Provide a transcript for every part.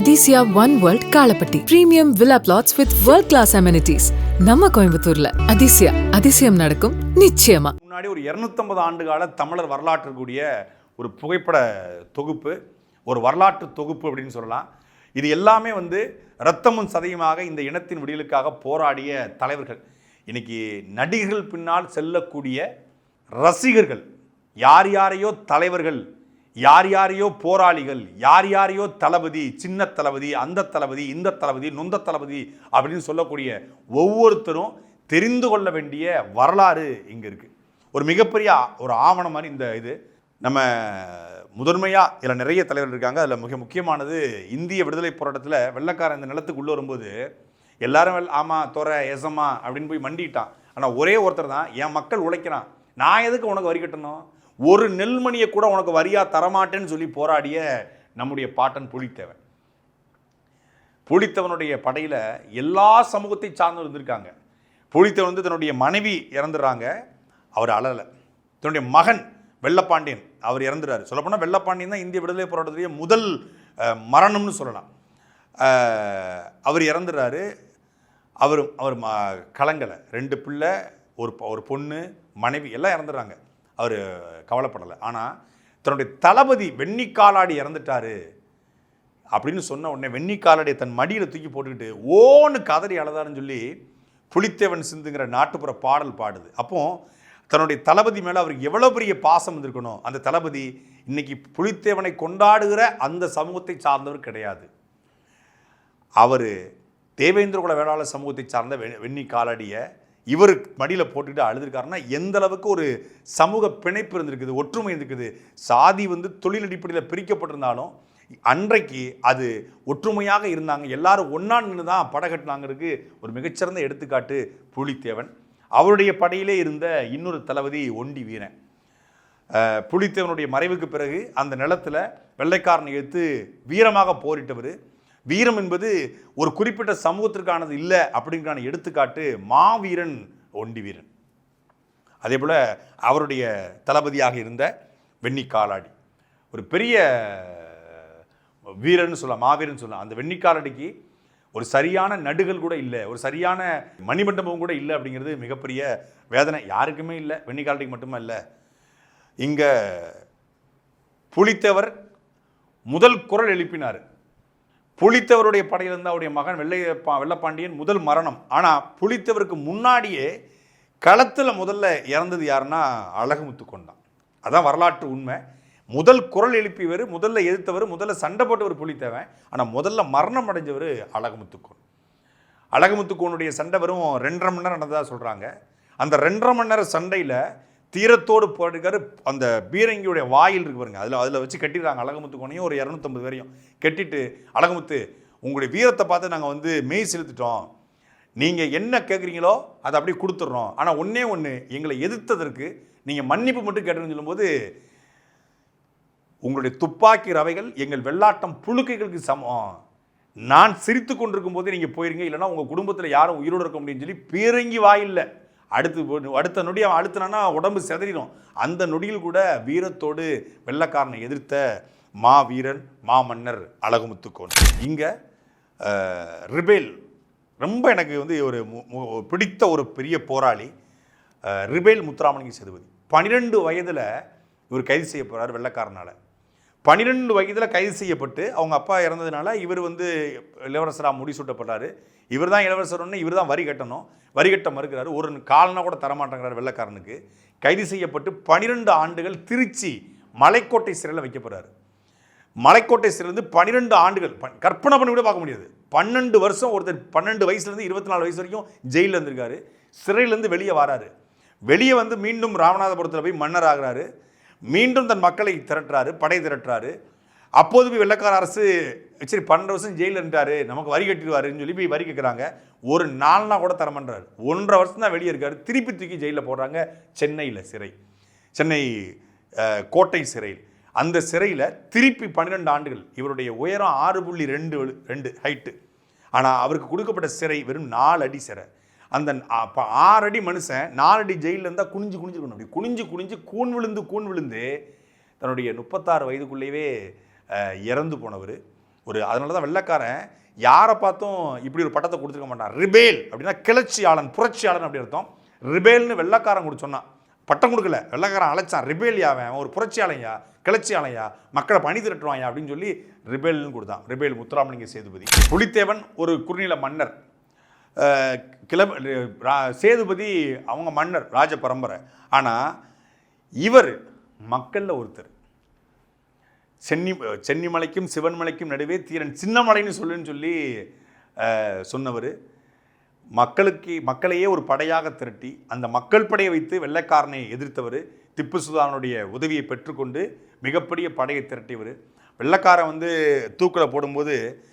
Athisaya one world Kalapatti premium villa plots with world class amenities நம்ம கோயம்புத்தூர்ல. அதிசயா அதிசயம் நடக்கும் நிச்சயமா. முன்னாடி ஒரு இரநூத்தம்பது ஆண்டு கால தமிழர் வரலாற்று கூடிய ஒரு புகைப்பட தொகுப்பு ஒரு வரலாற்று தொகுப்பு அப்படின்னு சொல்லலாம். இது எல்லாமே வந்து ரத்தமும் சதையுமாக இந்த இனத்தின் விடியலுக்காக போராடிய தலைவர்கள். இன்னைக்கு நடிகர்கள் பின்னால் செல்லக்கூடிய ரசிகர்கள் யார் யாரையோ தலைவர்கள் யார் யாரையோ போராளிகள் யார் யாரையோ தளபதி சின்ன தளபதி அந்த தளபதி இந்த தளபதி நொந்த தளபதி அப்படின்னு சொல்லக்கூடிய ஒவ்வொருத்தரும் தெரிந்து கொள்ள வேண்டிய வரலாறு இங்கே இருக்குது ஒரு மிகப்பெரிய ஒரு ஆவணம் மாதிரி இந்த இது. நம்ம முதன்மையாக இதில் நிறைய தலைவர்கள் இருக்காங்க. அதில் மிக முக்கியமானது இந்திய விடுதலை போராட்டத்தில் வெள்ளைக்காரன் இந்த நிலத்துக்கு உள்ளே வரும்போது எல்லாரும் ஆமாம் துறை எசமா அப்படின்னு போய் மண்டிட்டான். ஆனால் ஒரே ஒருத்தர் தான் என் மக்கள் உழைக்கிறான். நான் எதுக்கு உனக்கு வரி கட்டணும்? ஒரு நெல்மணியை கூட உனக்கு வரியாக தரமாட்டேன்னு சொல்லி போராடிய நம்முடைய பாட்டன் புலித்தேவன். புலித்தேவனுடைய படையில் எல்லா சமூகத்தை சார்ந்து இருந்திருக்காங்க. புலித்தேவன் வந்து தன்னுடைய மனைவி இறந்துடுறாங்க. அவர் அழலை. தன்னுடைய மகன் வெள்ளப்பாண்டியன் அவர் இறந்துறாரு சொல்லப்போனால் வெள்ளப்பாண்டியன் தான் இந்திய விடுதலை போராட்டத்துடைய முதல் மரணம்னு சொல்லலாம். அவர் இறந்துடுறாரு. அவர் அவர் ம கலங்கலை. ரெண்டு பிள்ளை ஒரு ஒரு பொண்ணு மனைவி எல்லாம் இறந்துடுறாங்க. அவர் கவலைப்படலை. ஆனால் தன்னுடைய தளபதி வெண்ணிக்காலாடி இறந்துட்டாரு அப்படின்னு சொன்ன உடனே வெண்ணிக்காலடைய தன் மடியில் தூக்கி போட்டுக்கிட்டு ஓன்னு கதறி அழுதாருன்னு சொல்லி புலித்தேவன் சிந்துங்கிற நாட்டுப்புற பாடல் பாடுது. அப்போ தன்னுடைய தளபதி மேலே அவருக்கு எவ்வளோ பெரிய பாசம் வந்திருக்கணும்? அந்த தளபதி இன்றைக்கி புலித்தேவனை கொண்டாடுகிற அந்த சமூகத்தை சார்ந்தவர் கிடையாது. அவர் தேவேந்திர குல வேளாளர் சமூகத்தை சார்ந்த வெ- வெண்ணி காலடியை இவர் மடியில் போட்டுக்கிட்டு அழுதுருக்காருன்னா எந்த அளவுக்கு ஒரு சமூக பிணைப்பு இருந்திருக்குது ஒற்றுமை இருந்திருக்குது சாதி வந்து தொழில் அடிப்படையில் பிரிக்கப்பட்டிருந்தாலும் அன்றைக்கு அது ஒற்றுமையாக இருந்தாங்க. எல்லாரும் ஒன்றா நின்று தான் படகட்டினாங்கிறதுக்கு ஒரு மிகச்சிறந்த எடுத்துக்காட்டு புலித்தேவன். அவருடைய படையிலே இருந்த இன்னொரு தளபதி ஒண்டி வீரன். புலித்தேவனுடைய மறைவுக்கு பிறகு அந்த நிலத்தில் வெள்ளைக்காரனை எடுத்து வீரமாக போரிட்டவர். வீரம் என்பது ஒரு குறிப்பிட்ட சமூகத்திற்கானது இல்லை அப்படிங்கிறான எடுத்துக்காட்டு மாவீரன் ஒண்டி வீரன். அதே போல் அவருடைய தளபதியாக இருந்த வெண்ணி காலாடி. ஒரு பெரிய வீரன் சொல்லலாம் மாவீரன் சொல்லலாம் அந்த வெண்ணிக்காலடிக்கு ஒரு சரியான நடுகள் கூட இல்லை ஒரு சரியான மணிமண்டபம் கூட இல்லை அப்படிங்கிறது மிகப்பெரிய வேதனை. யாருக்குமே இல்லை வெண்ணி காலடிக்கு மட்டுமே இல்லை. இங்கே புளித்தவர் முதல் குரல் எழுப்பினார். புலித்தவருடைய படையில் இருந்த அவருடைய மகன் வெள்ளை பா- வெள்ளப்பாண்டியன் முதல் மரணம். ஆனால் புலித்தவருக்கு முன்னாடியே களத்தில் முதல்ல இறந்தது யாருன்னா அழகுமுத்து கொண்டான் அதான் வரலாற்று உண்மை. முதல் குரல் எழுப்பியவர் முதல்ல எதிர்த்தவர் முதல்ல சண்டை போட்டவர் புலித்தேவன் ஆனால் முதல்ல மரணம் அடைஞ்சவர் அழகுமுத்துக்கோன். அழகுமுத்துக்கோனுடைய சண்டை வரும் ரெண்டரை மணி நேரம் நடந்ததாக சொல்கிறாங்க அந்த ரெண்டரை மணி நேரம் சண்டையில் தீரத்தோடு போட்டிருக்காரு அந்த பீரங்கியுடைய வாயில் இருக்கு பாருங்க. அதில் அதில் வச்சு கட்டிடுறாங்க அழகுமுத்துக்கோனையும் ஒரு இரநூத்தம்பது பேரையும் கட்டிட்டு அழகமுத்து உங்களுடைய வீரத்தை பார்த்து நாங்கள் வந்து மெய் செலுத்திட்டோம். நீங்கள் என்ன கேட்குறீங்களோ அதை அப்படியே கொடுத்துட்றோம் ஆனால் ஒன்றே ஒன்று எங்களை எதிர்த்ததற்கு நீங்கள் மன்னிப்பு மட்டும் கேட்டுன்னு சொல்லும்போது உங்களுடைய துப்பாக்கி ரவைகள் எங்கள் வெள்ளாட்டம் புழுக்கைகளுக்கு சமம். நான் சிரித்து கொண்டிருக்கும் போது நீங்கள் போயிருங்க. இல்லைனா உங்கள் குடும்பத்தில் யாரும் உயிரோடு இருக்க முடியும்னு சொல்லி பீரங்கி வாயில்லை. அடுத்து அடுத்த நொடி அவன் அழுத்தினான்னா உடம்பு செதறிடும். அந்த நொடியில் கூட வீரத்தோடு வெள்ளக்காரனை எதிர்த்த மா வீரன் மாமன்னர் அழகுமுத்துக்கோன். இங்கே ரிபேல் ரொம்ப எனக்கு வந்து ஒரு பிடித்த ஒரு பெரிய போராளி ரிபேல் முத்துராமலிங்க சேதுபதி. பன்னிரெண்டு வயதில் இவர் கைது செய்ய போகிறார் வெள்ளைக்காரனால். பன்னிரெண்டு வயதில் கைது செய்யப்பட்டு அவங்க அப்பா இறந்ததுனால இவர் வந்து இளவரசராக முடிசூட்டப்பட்டார் இவர் தான் இளவரசர்னு இவர் தான் வரி கட்டணும். வரி கட்ட மறுக்கிறாரு. ஒரு காலனா கூட தரமாட்டேங்கிறார் வெள்ளக்காரனுக்கு. கைது செய்யப்பட்டு பன்னிரெண்டு ஆண்டுகள் திருச்சி மலைக்கோட்டை சிறையில் வைக்கப்படுறாரு மலைக்கோட்டை சிறையிலிருந்து பன்னிரெண்டு ஆண்டுகள் கற்பனை பண்ணி கூட பார்க்க முடியாது. பன்னெண்டு வருஷம் ஒருத்தர் பன்னெண்டு வயசுலேருந்து இருபத்தி நாலு வயசு வரைக்கும் ஜெயிலில் இருந்திருக்காரு. சிறையிலேருந்து வெளியே வராரு. வெளியே வந்து மீண்டும் ராமநாதபுரத்தில் போய் மன்னர் ஆகிறாரு. மீண்டும் தன் மக்களை திரட்டுறாரு படை திரட்டுறாரு. அப்போது போய் வெள்ளக்கார அரசு சரி பன்னெண்டு வருஷம் ஜெயிலில் இருந்தார் நமக்கு வரி கட்டிடுவாருன்னு சொல்லி போய் வரி கேட்குறாங்க ஒரு நாள்னா கூட தரமன்றார் ஒன்றரை வருஷம் தான் வெளியே இருக்காரு. திருப்பி தூக்கி ஜெயிலில் போடுறாங்க சென்னையில் சிறை. சென்னை கோட்டை சிறையில். அந்த சிறையில் திருப்பி பன்னிரெண்டு ஆண்டுகள். இவருடைய உயரம் ஆறு புள்ளி ரெண்டு ரெண்டு ஹைட்டு ஆனால் அவருக்கு கொடுக்கப்பட்ட சிறை வெறும் நாலு அடி சிறை. அந்த அப்போ ஆறடி மனுஷன் நாலடி ஜெயிலில் இருந்தால் குனிஞ்சு குனிஞ்சிருக்கணும் அப்படி குனிஞ்சு குனிஞ்சு கூன் விழுந்து கூன் விழுந்து தன்னுடைய முப்பத்தாறு வயதுக்குள்ளேயே இறந்து போனவர். ஒரு அதனால தான் வெள்ளைக்காரன் யாரை பார்த்தும் இப்படி ஒரு பட்டத்தை கொடுத்துருக்க மாட்டான். ரிபேல் அப்படின்னா கிளர்ச்சியாளன் புரட்சியாளன் அப்படி அர்த்தம். ரிபேல்னு வெள்ளைக்காரன் கொடுத்து சொன்னான். பட்டம் கொடுக்கல. வெள்ளைக்காரன் அழைச்சான். ரிபேல் யாவன் அவன் ஒரு புரட்சியாளையா? கிளர்ச்சியாளையா? மக்களை பணி திரட்டுவாயா அப்படின்னு சொல்லி ரிபேல்னு கொடுத்தான். ரிபேல் முத்துராமலிங்க சேதுபதி. புலித்தேவன் ஒரு குறுநில மன்னர். கிளம்ப ரா- சேதுபதி அவங்க மன்னர் ராஜ பரம்பரை. ஆனால் இவர் மக்களில் ஒருத்தர். சென்னி சென்னிமலைக்கும் சிவன்மலைக்கும் நடுவே தீரன் சின்னமலைன்னு சொல்லுன்னு சொல்லி சொன்னவர். மக்களுக்கு மக்களையே ஒரு படையாக திரட்டி அந்த மக்கள் படையை வைத்து வெள்ளைக்காரனை எதிர்த்தவர். திப்பு சுல்தானுடைய உதவியை பெற்றுக்கொண்டு மிகப்பெரிய படையை திரட்டியவர். வெள்ளைக்காரன் வந்து தூக்கில் போடும்போது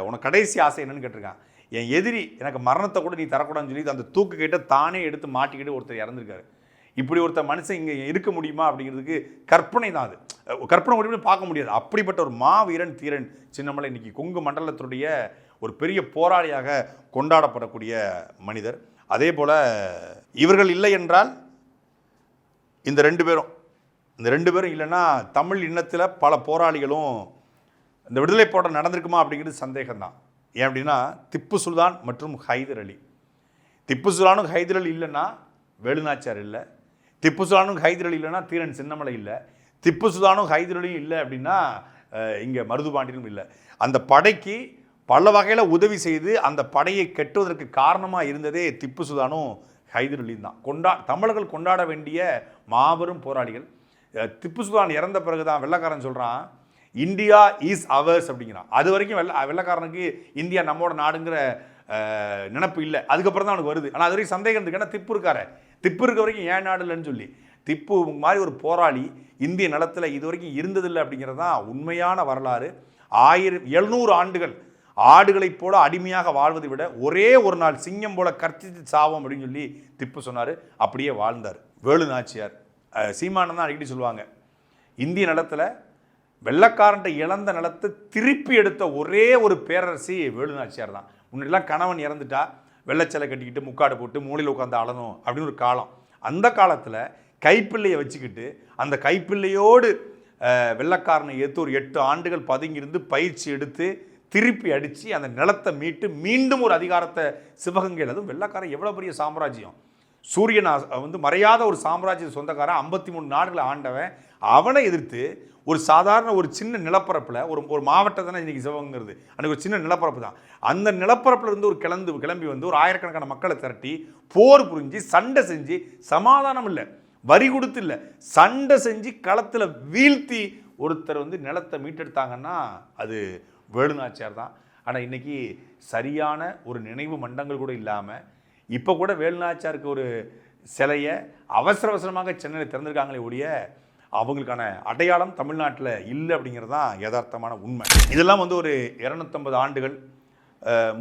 உனக்கு கடைசி ஆசை என்னன்னு கேட்டிருக்கான். என் எதிரி எனக்கு மரணத்தை கூட நீ தரக்கூடாதுன்னு சொல்லி அந்த தூக்கு கிட்ட தானே எடுத்து மாட்டிக்கிட்டு ஒருத்தர் இறந்துருக்காரு. இப்படி ஒருத்தர் மனுஷன் இங்கே இருக்க முடியுமா அப்படிங்கிறதுக்கு கற்பனை தான் அது. கற்பனை முடியும்னு பார்க்க முடியாது. அப்படிப்பட்ட ஒரு மாவீரன் தீரன் சின்னமலை இன்னைக்கு கொங்கு மண்டலத்துடைய ஒரு பெரிய போராளியாக கொண்டாடப்படக்கூடிய மனிதர். அதே போல் இவர்கள் இல்லை என்றால் இந்த ரெண்டு பேரும் இந்த ரெண்டு பேரும் இல்லைன்னா தமிழ் இன்னத்தில் பல போராளிகளும் இந்த விடுதலை போராட்டம் நடந்திருக்குமா அப்படிங்கிறது சந்தேகம்தான். ஏன் அப்படின்னா திப்பு சுல்தான் மற்றும் ஹைதர் அலி. திப்பு சுல்தானும் ஹைதர் அலி இல்லைன்னா வேலுநாச்சியார் இல்லை. திப்பு சுல்தானும் ஹைதர் அலி இல்லைன்னா தீரன் சின்னமலை இல்லை. திப்பு சுல்தானும் ஹைதர் அலியும் இல்லை அப்படின்னா இங்கே மருதுபாண்டியனும் இல்லை. அந்த படைக்கு பல வகையில் உதவி செய்து அந்த படையை கெட்டுவதற்கு காரணமாக இருந்ததே திப்பு சுல்தானும் ஹைதர் அலியும் தான். கொண்டா தமிழர்கள் கொண்டாட வேண்டிய மாபெரும் போராளிகள். திப்பு சுல்தான் இறந்த பிறகு தான் வெள்ளக்காரன் சொல்கிறான் இந்தியா இஸ் அவர்ஸ் அப்படிங்கிறான் அது வரைக்கும் வெள்ள வெள்ளக்காரனுக்கு இந்தியா நம்மோட நாடுங்கிற நினப்பு இல்லை. அதுக்கப்புறம் தான் அவனுக்கு வருது. ஆனால் அது வரைக்கும் சந்தேகம் இருக்கு. ஏன்னா திப்பு இருக்காரு. திப்பு இருக்க வரைக்கும் ஏன் நாடு இல்லைன்னு சொல்லி. திப்பு மாதிரி ஒரு போராளி இந்திய நிலத்தில் இது வரைக்கும் இருந்ததில்லை அப்படிங்கிறது தான் உண்மையான வரலாறு. ஆயிரம் எழுநூறு ஆண்டுகள் ஆடுகளைப் போல அடிமையாக வாழ்வதை விட ஒரே ஒரு நாள் சிங்கம் போல கர்த்தித்து சாவோம் அப்படின்னு சொல்லி திப்பு சொன்னார். அப்படியே வாழ்ந்தார். வேலு நாச்சியார். சீமானந்தான் அடிக்கடி சொல்லுவாங்க. இந்திய நிலத்தில் வெள்ளக்காரன்ட்ட இழந்த நிலத்தை திருப்பி எடுத்த ஒரே ஒரு பேரரசி வேலுநாச்சியார் தான். முன்னாடிலாம் கணவன் இறந்துட்டா வெள்ளச்சலை கட்டிக்கிட்டு முக்காடு போட்டு மூலையில் உட்காந்து அழணும் அப்படின்னு ஒரு காலம். அந்த காலத்தில் கைப்பிள்ளையை வச்சுக்கிட்டு அந்த கைப்பிள்ளையோடு வெள்ளக்காரனை வெள்ளைக்காரனை ஏற்று ஒரு எட்டு ஆண்டுகள் பதுங்கியிருந்து பயிற்சி எடுத்து திருப்பி அடித்து அந்த நிலத்தை மீட்டு மீண்டும் ஒரு அதிகாரத்தை சிவகங்கையில் அதுவும் வெள்ளைக்காரன் எவ்வளோ பெரிய சாம்ராஜ்யம். சூரியன் வந்து மறையாத ஒரு சாம்ராஜ்ய சொந்தக்காரன் ஐம்பத்தி மூணு நாடுகளை ஆண்டவன். அவனை எதிர்த்து ஒரு சாதாரண ஒரு சின்ன நிலப்பரப்பில் ஒரு ஒரு மாவட்டம் தானே இன்றைக்கி சிவகங்கிறது. அன்றைக்கி ஒரு சின்ன நிலப்பரப்பு தான் அந்த நிலப்பரப்பில் இருந்து ஒரு கிளந்து கிளம்பி வந்து ஒரு ஆயிரக்கணக்கான மக்களை திரட்டி போர் புரிஞ்சு சண்டை செஞ்சு சமாதானம் இல்லை. வரி கொடுத்து இல்லை. சண்டை செஞ்சு களத்தில் வீழ்த்தி ஒருத்தர் வந்து நிலத்தை மீட்டெடுத்தாங்கன்னா அது வேலுநாச்சியார் தான். ஆனால் இன்னைக்கு சரியான ஒரு நினைவு மண்டங்கள் கூட இல்லாமல் இப்போ கூட வேலுநாச்சியாருக்கு ஒரு சிலையை அவசர அவசரமாக சென்னையில் திறந்திருக்காங்களே ஒழிய அவங்களுக்கான அடையாளம் தமிழ்நாட்டில் இல்லை அப்படிங்கிறது தான் யதார்த்தமான உண்மை. இதெல்லாம் வந்து ஒரு இரநூத்தம்பது ஆண்டுகள்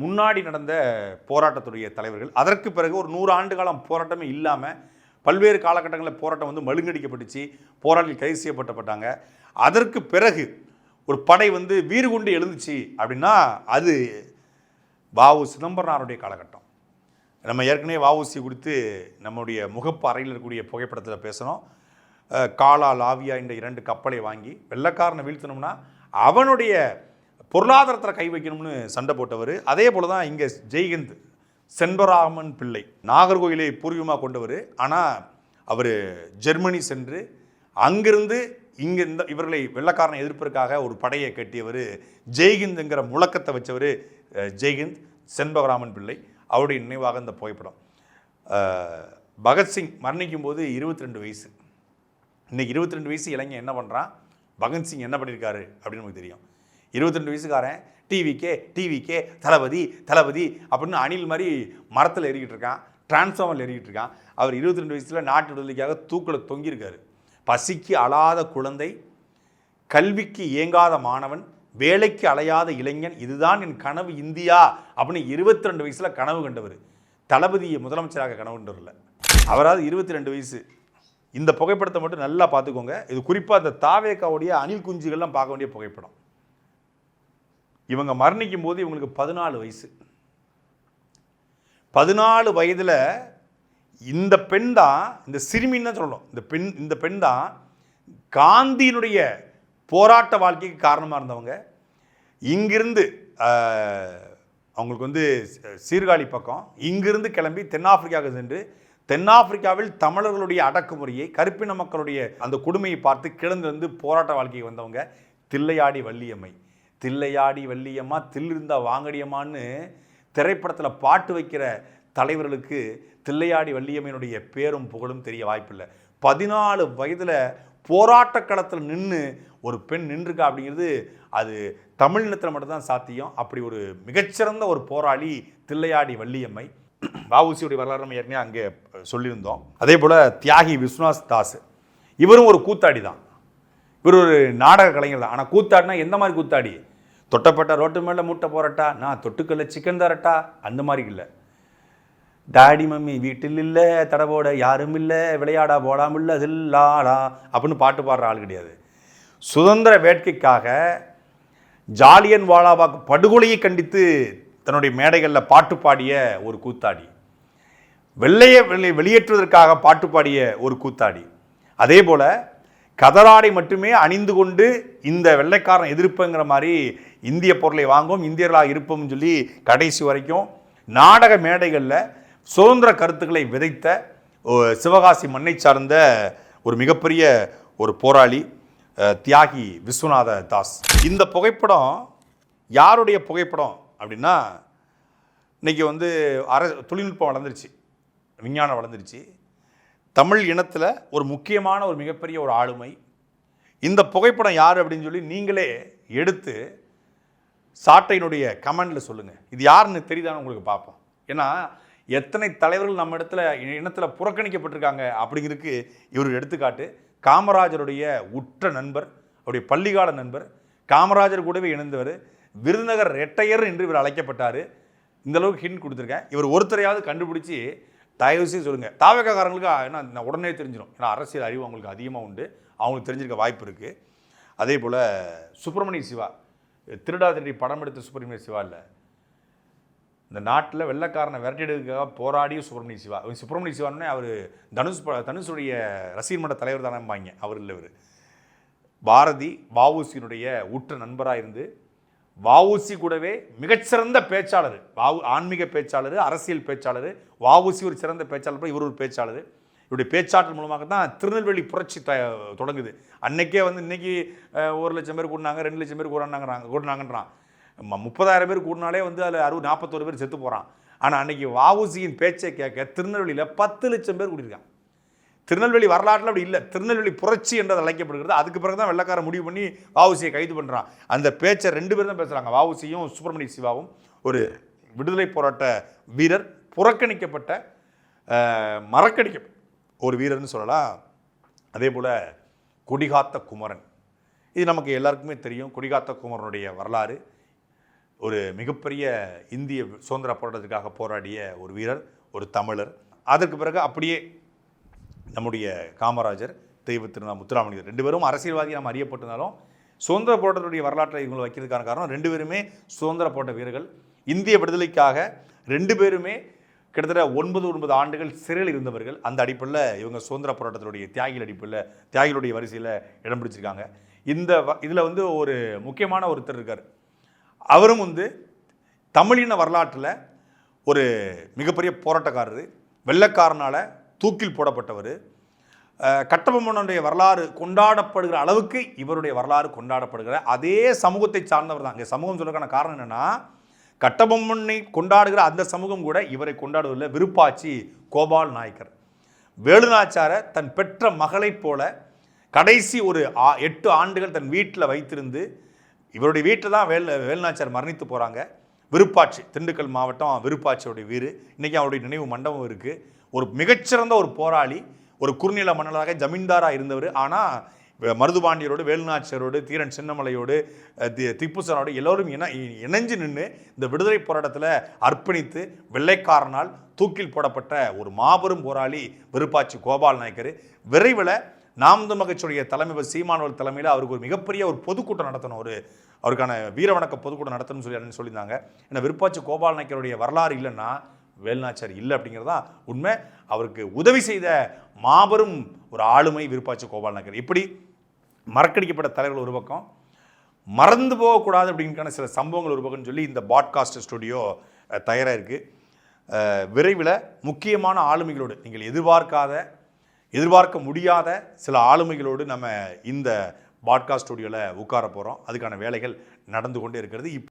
முன்னாடி நடந்த போராட்டத்துடைய தலைவர்கள். அதற்கு பிறகு ஒரு நூறு ஆண்டு காலம் போராட்டமே இல்லாமல் பல்வேறு காலகட்டங்களில் போராட்டம் வந்து மழுங்கடிக்கப்பட்டுச்சு. போராளிகள் கைது செய்யப்பட்டப்பட்டாங்க. அதற்கு பிறகு ஒரு படை வந்து வீறு கொண்டு எழுந்துச்சு அப்படின்னா அது வாவு சிதம்பரனாருடைய காலகட்டம். நம்ம ஏற்கனவே வாவுசி குறித்து நம்முடைய முகப்பு அறையில் இருக்கக்கூடிய புகைப்படத்தில் பேசணும் காலா லாவியா என்ற இரண்டு கப்பலை வாங்கி வெள்ளக்காரனை வீழ்த்தணும்னா அவனுடைய பொருளாதாரத்தில் கை வைக்கணும்னு சண்டை போட்டவர். அதே போல் தான் இங்கே ஜெய்ஹிந்த் செண்பராமன் பிள்ளை நாகர்கோயிலை பூர்வீகமாக கொண்டவர். ஆனால் அவர் ஜெர்மனி சென்று அங்கிருந்து இங்கே இந்த இவர்களை வெள்ளக்காரனை எதிர்ப்பதற்காக ஒரு படையை கட்டியவர். ஜெய்ஹிந்துங்கிற முழக்கத்தை வச்சவர் ஜெய்ஹிந்த் செண்பகராமன் பிள்ளை. அவருடைய நினைவாக இந்த புகைப்படம். பகத்சிங் மரணிக்கும் போது இருபத்தி ரெண்டு வயசு. இன்றைக்கி இருபத்தி ரெண்டு வயசு இளைஞன் என்ன பண்ணுறான் பகத்சிங் என்ன பண்ணியிருக்காரு அப்படின்னு நமக்கு தெரியும். இருபத்தி ரெண்டு வயசுக்காரன் டிவிக்கே டிவிக்கே தளபதி தளபதி அப்படின்னு அணில் மாதிரி மரத்தில் ஏறிக்கிட்டு இருக்கான் டிரான்ஸ்ஃபார்மரில் ஏறிக்கிட்டு இருக்கான். அவர் இருபத்தி ரெண்டு வயசில் நாட்டு விடுதலைக்காக தூக்கில் தொங்கியிருக்காரு. பசிக்கு அழாத குழந்தை கல்விக்கு ஏங்காத மாணவன் வேலைக்கு அலையாத இளைஞன் இதுதான் என் கனவு இந்தியா அப்படின்னு இருபத்தி ரெண்டு வயசில் கனவு கண்டவர். தளபதியை முதலமைச்சராக கனவு கண்டவரில். அவராவது இருபத்தி ரெண்டு வயசு. இந்த புகைப்படத்தை மட்டும் நல்லா பார்த்துக்கோங்க. இது குறிப்பாக இந்த தாவேக்காவுடைய அணில் குஞ்சுகள்லாம் பார்க்க வேண்டிய புகைப்படம். இவங்க மரணிக்கும் போது இவங்களுக்கு பதினாலு வயசு. பதினாலு வயதில் இந்த பெண் தான் இந்த சிறுமின்னு தான் சொல்லணும். இந்த பெண் இந்த பெண் தான் காந்தியினுடைய போராட்ட வாழ்க்கைக்கு காரணமாக இருந்தவங்க. இங்கிருந்து அவங்களுக்கு வந்து சீர்காழி பக்கம். இங்கிருந்து கிளம்பி தென்னாப்பிரிக்காவுக்கு சென்று தென்னாப்பிரிக்காவில் தமிழர்களுடைய அடக்குமுறையை கருப்பின மக்களுடைய அந்த கொடுமையை பார்த்து கிளந்து வந்து போராட்ட வாழ்க்கைக்கு வந்தவங்க தில்லையாடி வள்ளியம்மை. தில்லையாடி வள்ளியம்மா தில்லிருந்தா வாங்கடியம்மான்னு திரைப்படத்தில் பாட்டு வைக்கிற தலைவர்களுக்கு தில்லையாடி வள்ளியம்மையினுடைய பேரும் புகழும் தெரிய வாய்ப்பில்லை. பதினாலு வயதில் போராட்ட களத்தில் நின்று ஒரு பெண் நின்றுக்கா அப்படிங்கிறது அது தமிழினத்தில் மட்டும்தான் சாத்தியம். அப்படி ஒரு மிகச்சிறந்த ஒரு போராளி தில்லையாடி வள்ளியம்மை. வஉசியுடைய வரலாறு நம்ம ஏற்கனவே அங்கே சொல்லியிருந்தோம். அதே போல் தியாகி விஸ்வநாத் தாஸ் இவரும் ஒரு கூத்தாடி தான். இவர் ஒரு நாடக கலைஞர் தான். ஆனால் கூத்தாடினா எந்த மாதிரி கூத்தாடி? தொட்டப்பட்ட ரோட்டு மேலே மூட்டை போறட்டா? நான் தொட்டுக்கல்ல சிக்கன் தரட்டா? அந்த மாதிரி இல்லை. டாடி மம்மி வீட்டில் இல்லை தடவோட யாரும் இல்லை விளையாடா போடாமில்ல அதில்லாடா அப்படின்னு பாட்டு பாடுற ஆள் கிடையாது. சுதந்திர வேட்கைக்காக ஜாலியன் வாலாபாக் படுகொலையை கண்டித்து தன்னுடைய மேடைகளில் பாட்டு பாடிய ஒரு கூத்தாடி. வெள்ளையை வெளி- வெளியேற்றுவதற்காக பாட்டு பாடிய ஒரு கூத்தாடி. அதே போல் கதராடை மட்டுமே அணிந்து கொண்டு இந்த வெள்ளைக்காரன் எதிர்ப்புங்கிற மாதிரி இந்திய பொருளை வாங்கும் இந்தியர்களாக இருப்போம்னு சொல்லி கடைசி வரைக்கும் நாடக மேடைகளில் சுதந்திர கருத்துக்களை விதைத்த சிவகாசி மண்ணை சார்ந்த ஒரு மிகப்பெரிய ஒரு போராளி தியாகி விஸ்வநாத தாஸ். இந்த புகைப்படம் யாருடைய புகைப்படம்? அப்படின்னா இன்னைக்கு வந்து அர தொழில்நுட்பம் வளர்ந்துருச்சு. விஞ்ஞானம் வளர்ந்துருச்சு. தமிழ் இனத்தில் ஒரு முக்கியமான ஒரு மிகப்பெரிய ஒரு ஆளுமை. இந்த புகைப்படம் யார் அப்படின்னு சொல்லி நீங்களே எடுத்து சாட்டையினுடைய கமெண்டில் சொல்லுங்கள் இது யாருன்னு தெரியுதான்னு உங்களுக்கு பார்ப்போம். ஏன்னா எத்தனை தலைவர்கள் நம்ம இடத்துல இனத்தில் புறக்கணிக்கப்பட்டிருக்காங்க அப்படிங்கிறதுக்கு இவர் எடுத்துக்காட்டு. காமராஜருடைய உற்ற நண்பர் அவருடைய பள்ளிக்கால நண்பர் காமராஜர் கூடவே இணைந்தவர் விருதுநகர் ரெட்டையர் என்று இவர் அழைக்கப்பட்டார். இந்தளவுக்கு ஹிண்ட் கொடுத்துருக்கேன். இவர் ஒருத்தரையாவது கண்டுபிடிச்சி தயவுசெய்து சொல்லுங்கள் தாவக்காரங்களுக்கு ஏன்னா நான் உடனே தெரிஞ்சிடும் ஏன்னா அரசியல் அறிவு அவங்களுக்கு அதிகமாக உண்டு. அவங்களுக்கு தெரிஞ்சிருக்க வாய்ப்பு இருக்குது அதே போல் சுப்பிரமணிய சிவா திருடா திருடி படம் எடுத்த சுப்பிரமணிய சிவா இல்லை. இந்த நாட்டில் வெள்ளைக்காரனை விரட்டிடுறதுக்காக போராடிய சுப்பிரமணிய சிவா. இவங்க சுப்பிரமணிய சிவானே அவர் தனுஷ் ப- தனுஷுடைய ரசிகர் மன்ற தலைவர் தானேம்பாங்க அவர் இல்லை இவர். பாரதி வஉசியினுடைய உற்ற நண்பராக இருந்து வஉசி கூடவே மிகச்சிறந்த பேச்சாளர். வாவு ஆன்மீக பேச்சாளர் அரசியல் பேச்சாளர். வஉசி ஒரு சிறந்த பேச்சாளர் இவர் ஒரு பேச்சாளர். இவருடைய பேச்சாற்றல் மூலமாக தான் திருநெல்வேலி புரட்சி த தொடங்குது. அன்னைக்கே வந்து இன்னைக்கு ஒரு லட்சம் பேர் கூடினாங்க ரெண்டு லட்சம் பேர் கூடினாங்கிறாங்க கூடினாங்கன்றான். முப்பதாயிரம் பேர் கூடினாலே வந்து அதில் அறுபது நாற்பத்தோரு பேர் செத்து போகிறான் ஆனால் அன்றைக்கி வஉசியின் பேச்சை கேட்க திருநெல்வேலியில் பத்து லட்சம் பேர் கூடியிருக்காங்க. திருநெல்வேலி வரலாற்றில் அப்படி இல்லை. திருநெல்வேலி புரட்சி என்றது அழைக்கப்படுகிறது. அதுக்கு பிறகு தான் வெள்ளக்காரன் முடிவு பண்ணி வாவுசியை கைது பண்ணுறான் அந்த பேச்சை ரெண்டு பேரும் தான் பேசுகிறாங்க வாவுசியும் சுப்பிரமணிய சிவாவும். ஒரு விடுதலை போராட்ட வீரர் புறக்கணிக்கப்பட்ட மறக்கடிக்க ஒரு வீரர்னு சொல்லலாம். அதே போல் கொடிகாத்த குமரன். இது நமக்கு எல்லாருக்குமே தெரியும். கொடிகாத்த குமரனுடைய வரலாறு. ஒரு மிகப்பெரிய இந்திய சுதந்திர போராட்டத்துக்காக போராடிய ஒரு வீரர் ஒரு தமிழர். அதற்கு பிறகு அப்படியே நம்முடைய காமராஜர் தெய்வ திருநா முத்துராமலிங்கர் ரெண்டு பேரும் அரசியல்வாதி நாம் அறியப்பட்டிருந்தாலும் சுதந்திர போராட்டத்துடைய வரலாற்றை இவங்களை வைக்கிறதுக்கான காரணம் ரெண்டு பேருமே சுதந்திர போராட்ட வீரர்கள். இந்திய விடுதலைக்காக ரெண்டு பேருமே கிட்டத்தட்ட ஒன்பது ஒன்பது ஆண்டுகள் சிறையில் இருந்தவர்கள். அந்த அடிப்படையில் இவங்க சுதந்திர போராட்டத்தினுடைய தியாகிகள் அடிப்படையில் தியாகிகளுடைய வரிசையில் இடம் பிடிச்சிருக்காங்க. இந்த இதில் வந்து ஒரு முக்கியமான ஒருத்தர் இருக்கார். அவரும் வந்து தமிழின வரலாற்றில் ஒரு மிகப்பெரிய போராட்டக்காரர். வெள்ளக்காரனால் தூக்கில் போடப்பட்டவர். கட்டபொம்மனுடைய வரலாறு கொண்டாடப்படுகிற அளவுக்கு இவருடைய வரலாறு கொண்டாடப்படுகிற அதே சமூகத்தை சார்ந்தவர் தான். இங்கே சமூகம் சொல்றதுக்கான காரணம் என்னென்னா கட்டபொம்மனை கொண்டாடுகிற அந்த சமூகம் கூட இவரை கொண்டாடுவதில் விருப்பாச்சி கோபால் நாயக்கர். வேலுநாச்சாரை தன் பெற்ற மகளைப் போல கடைசி ஒரு ஆ- எட்டு ஆண்டுகள் தன் வீட்டில் வைத்திருந்து இவருடைய வீட்டில் தான் வேல் வேலுநாச்சார் மரணித்து போகிறாங்க விருப்பாட்சி திண்டுக்கல் மாவட்டம் விருப்பாட்சியோடைய வீடு. இன்றைக்கி அவருடைய நினைவு மண்டபம் இருக்குது ஒரு மிகச்சிறந்த ஒரு போராளி ஒரு குறுநில மன்னராக ஜமீன்தாராக இருந்தவர். ஆனால் மருதுபாண்டியரோடு வேலுநாச்சியரோடு தீரன் சின்னமலையோடு தி- திப்புசனோடு எல்லோரும் இணை இணைஞ்சு நின்று இந்த விடுதலை போராட்டத்தில் அர்ப்பணித்து வெள்ளைக்காரனால் தூக்கில் போடப்பட்ட ஒரு மாபெரும் போராளி விருப்பாச்சி கோபால் நாயக்கர். விரைவில் நாம் மகச்சுடைய தலைமை சீமானவர் தலைமையில் அவருக்கு ஒரு மிகப்பெரிய ஒரு பொதுக்கூட்டம் நடத்தணும். ஒரு அவருக்கான வீரவணக்க பொதுக்கூட்டம் நடத்தணும்னு சொல்லி சொல்லியிருந்தாங்க. ஏன்னா விருப்பாச்சி கோபால் நாயக்கருடைய வரலாறு இல்லைன்னா வேல்நாச்சார் இல்லை அப்படிங்கிறதா உண்மை. அவருக்கு உதவி செய்த மாபெரும் ஒரு ஆளுமை விருப்பாச்சி கோபால் நகர். இப்படி மறக்கடிக்கப்பட்ட தலைவர்கள் ஒரு பக்கம் மறந்து போகக்கூடாது அப்படிங்கான சில சம்பவங்கள் ஒரு பக்கம்னு சொல்லி இந்த பாட்காஸ்ட் ஸ்டுடியோ தயாராக இருக்குது விரைவில் முக்கியமான ஆளுமைகளோடு நீங்கள் எதிர்பார்க்காத எதிர்பார்க்க முடியாத சில ஆளுமைகளோடு நம்ம இந்த பாட்காஸ்ட் ஸ்டுடியோவில் உட்கார போகிறோம் அதுக்கான வேலைகள் நடந்து கொண்டே இருக்கிறது. இப்